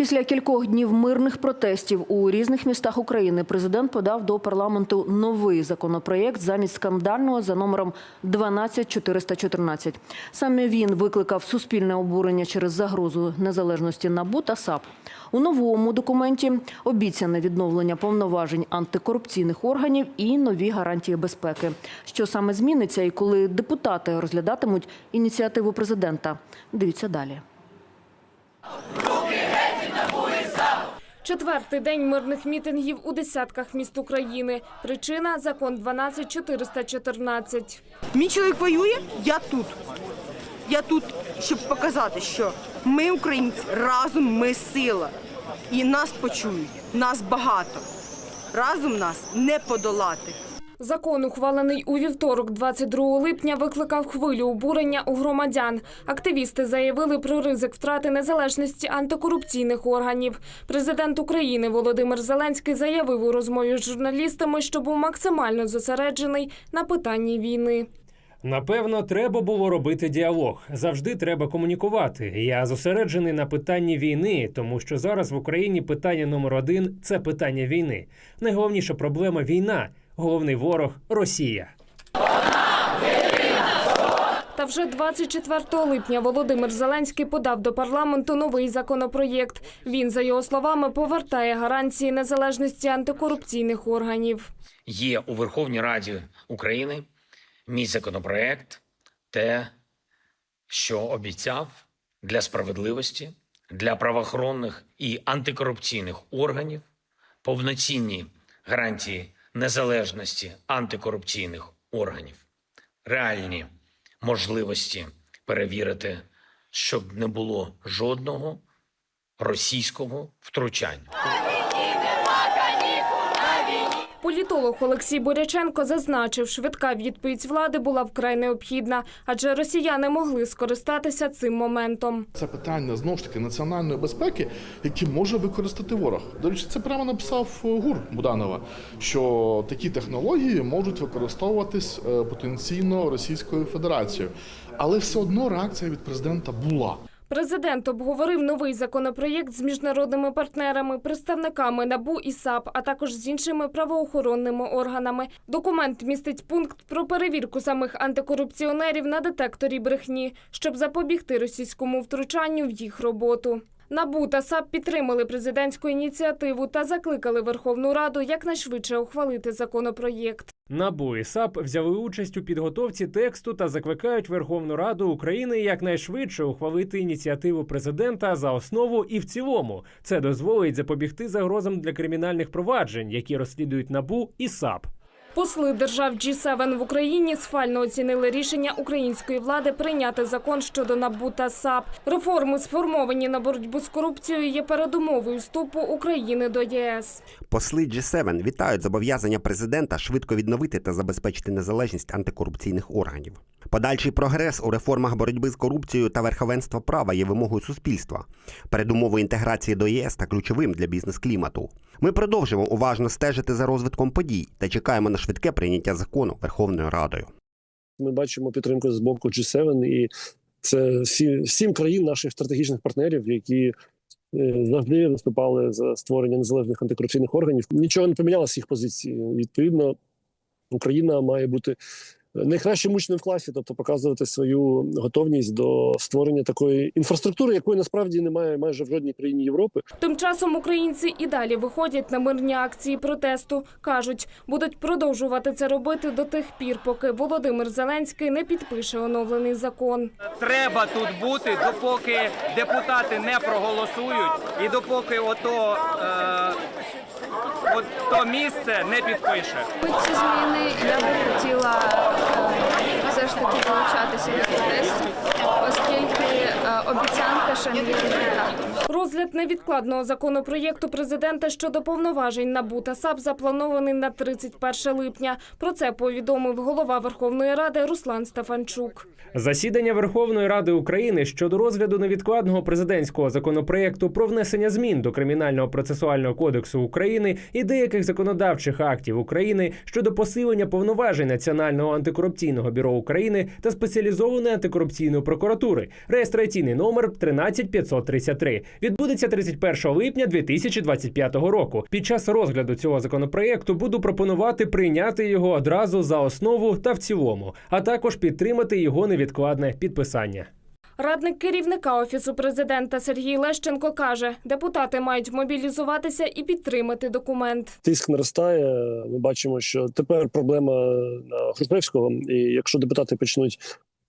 Після кількох днів мирних протестів у різних містах України президент подав до парламенту новий законопроєкт замість скандального за номером 12414. Саме він викликав суспільне обурення через загрозу незалежності НАБУ та САП. У новому документі обіцяне відновлення повноважень антикорупційних органів і нові гарантії безпеки. Що саме зміниться і коли депутати розглядатимуть ініціативу президента? Дивіться далі. Четвертий день мирних мітингів у десятках міст України. Причина – закон 12414. Мій чоловік воює, я тут. Я тут, щоб показати, що ми, українці, разом ми сила. І нас почують, нас багато. Разом нас не подолати. Закон, ухвалений у вівторок, 22 липня, викликав хвилю обурення у громадян. Активісти заявили про ризик втрати незалежності антикорупційних органів. Президент України Володимир Зеленський заявив у розмові з журналістами, що був максимально зосереджений на питанні війни. Напевно, треба було робити діалог. Завжди треба комунікувати. Я зосереджений на питанні війни, тому що зараз в Україні питання номер один це питання війни. Найголовніша проблема війна. Головний ворог Росія. Та вже 24 липня Володимир Зеленський подав до парламенту новий законопроєкт. Він, за його словами, повертає гарантії незалежності антикорупційних органів. є у Верховній Раді України мій законопроект, те, що обіцяв для справедливості, для правоохоронних і антикорупційних органів повноцінні гарантії незалежності антикорупційних органів, реальні можливості перевірити, щоб не було жодного російського втручання. Політолог Олексій Боряченко зазначив, швидка відповідь влади була вкрай необхідна, адже росіяни могли скористатися цим моментом. Це питання знову ж таки національної безпеки, які може використати ворог. До речі, це прямо написав е, ГУР Буданова, що такі технології можуть використовуватись е, потенційно Російською Федерацією, але все одно реакція від президента була. Президент обговорив новий законопроєкт з міжнародними партнерами, представниками НАБУ і САП, а також з іншими правоохоронними органами. Документ містить пункт про перевірку самих антикорупціонерів на детекторі брехні, щоб запобігти російському втручанню в їх роботу. НАБУ та САП підтримали президентську ініціативу та закликали Верховну Раду якнайшвидше ухвалити законопроєкт. НАБУ і САП взяли участь у підготовці тексту та закликають Верховну Раду України якнайшвидше ухвалити ініціативу президента за основу і в цілому. Це дозволить запобігти загрозам для кримінальних проваджень, які розслідують НАБУ і САП. Посли держав G7 в Україні схвально оцінили рішення української влади прийняти закон щодо НАБУ та САП. Реформи, сформовані на боротьбу з корупцією, є передумовою вступу України до ЄС. Посли G7 вітають зобов'язання президента швидко відновити та забезпечити незалежність антикорупційних органів. Подальший прогрес у реформах боротьби з корупцією та верховенства права є вимогою суспільства, передумовою інтеграції до ЄС та ключовим для бізнес-клімату. Ми продовжимо уважно стежити за розвитком подій та чекаємо на швидке прийняття закону Верховною Радою. Ми бачимо підтримку з боку G7, і це всі сім країн наших стратегічних партнерів, які е, завжди виступали за створення незалежних антикорупційних органів. Нічого не помінялося їх позиції. Відповідно, Україна має бути найкращим учнем в класі, тобто показувати свою готовність до створення такої інфраструктури, якої насправді немає майже в жодній країні Європи. Тим часом українці і далі виходять на мирні акції протесту. кажуть, будуть продовжувати це робити до тих пір, поки Володимир Зеленський не підпише оновлений закон. Треба тут бути, допоки депутати не проголосують, і допоки ото, е, от то місце не підпише. Ці зміни я би хотіла е, все ж таки долучатися до протестів, оскільки е, обіцянка ще не є результатом. Розгляд невідкладного законопроєкту президента щодо повноважень НАБУ та САП запланований на 31 липня. Про це повідомив голова Верховної Ради Руслан Стефанчук. Засідання Верховної Ради України щодо розгляду невідкладного президентського законопроекту про внесення змін до кримінального процесуального кодексу України і деяких законодавчих актів України щодо посилення повноважень Національного антикорупційного бюро України та спеціалізованої антикорупційної прокуратури, реєстраційний номер 13533. Відбудеться 31 липня 2025 року. Під час розгляду цього законопроекту буду пропонувати прийняти його одразу за основу та в цілому, а також підтримати його невідкладне підписання. Радник керівника офісу президента Сергій Лещенко каже, депутати мають мобілізуватися і підтримати документ. Тиск наростає. Ми бачимо, що тепер проблема на Грушевського, і якщо депутати почнуть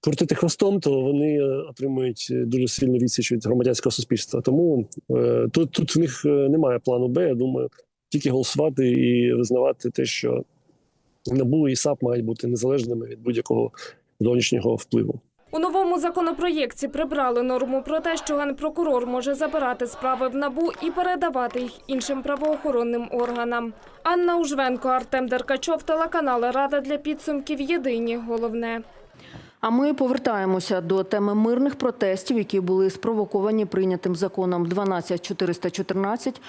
крутити хвостом, то вони е, отримують дуже сильну відсіч від громадянського суспільства. Тому е, тут, тут в них е, немає плану Б. Я думаю, тільки голосувати і визнавати те, що НАБУ і САП мають бути незалежними від будь-якого зовнішнього впливу. У новому законопроєкті прибрали норму про те, що генпрокурор може забирати справи в НАБУ і передавати їх іншим правоохоронним органам. Анна Ужвенко, Артем Деркачов, телеканал Рада для підсумків. Єдині головне. А ми повертаємося до теми мирних протестів, які були спровоковані прийнятим законом 12414.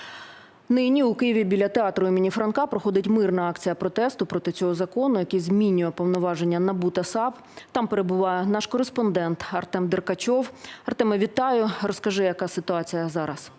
Нині у Києві біля театру імені Франка проходить мирна акція протесту проти цього закону, який змінює повноваження НАБУ та САП. Там перебуває наш кореспондент Артем Деркачов. Артеме, вітаю. Розкажи, яка ситуація зараз.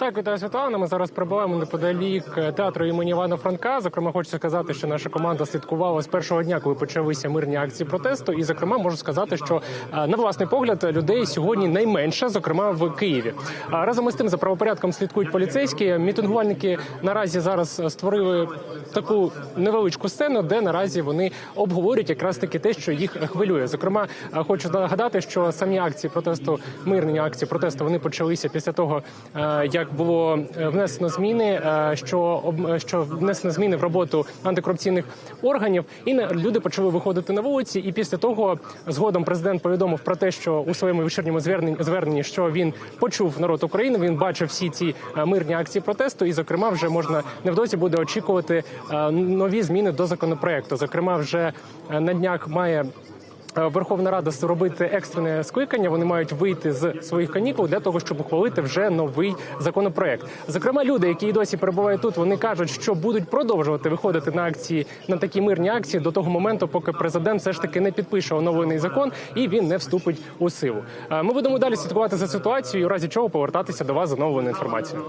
Так, вітаю Світлана. Ми зараз перебуваємо неподалік театру імені Івана Франка. Зокрема, хочу сказати, що наша команда слідкувала з першого дня, коли почалися мирні акції протесту. І, зокрема, можу сказати, що е, на власний погляд людей сьогодні найменше, зокрема в Києві. Разом із тим за правопорядком слідкують поліцейські. Мітингувальники наразі зараз створили таку невеличку сцену, де наразі вони обговорюють якраз таки те, що їх хвилює. Зокрема, е, хочу нагадати, що самі акції протесту, мирні акції протесту, вони почалися після того, е, як було е, внесено зміни, е, що об- що внесено зміни в роботу антикорупційних органів, і люди почали виходити на вулиці. І після того згодом президент повідомив про те, що у своєму вечірньому зверненні що він почув народ України. Він бачив всі ці е, мирні акції протесту, і зокрема, вже можна невдовзі буде очікувати е, нові зміни до законопроекту. Зокрема, вже е, на днях має. Е, Верховна Рада зробити екстрене скликання. Вони мають вийти з своїх канікул для того, щоб ухвалити вже новий законопроект. Зокрема, люди, які й досі перебувають тут, вони кажуть, що будуть продовжувати виходити на акції на такі мирні акції до того моменту, поки президент все ж таки не підпише оновлений закон і він не вступить у силу. Е, Ми будемо далі слідкувати за ситуацією, у разі чого повертатися до вас з оновленою інформацією.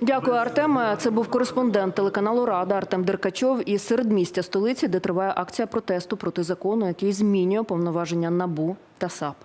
Дякую, Артеме. Це був кореспондент телеканалу Рада Артем Деркачов із середмістя столиці, де триває акція протесту проти закону, який змінює повноваження НАБУ та САП.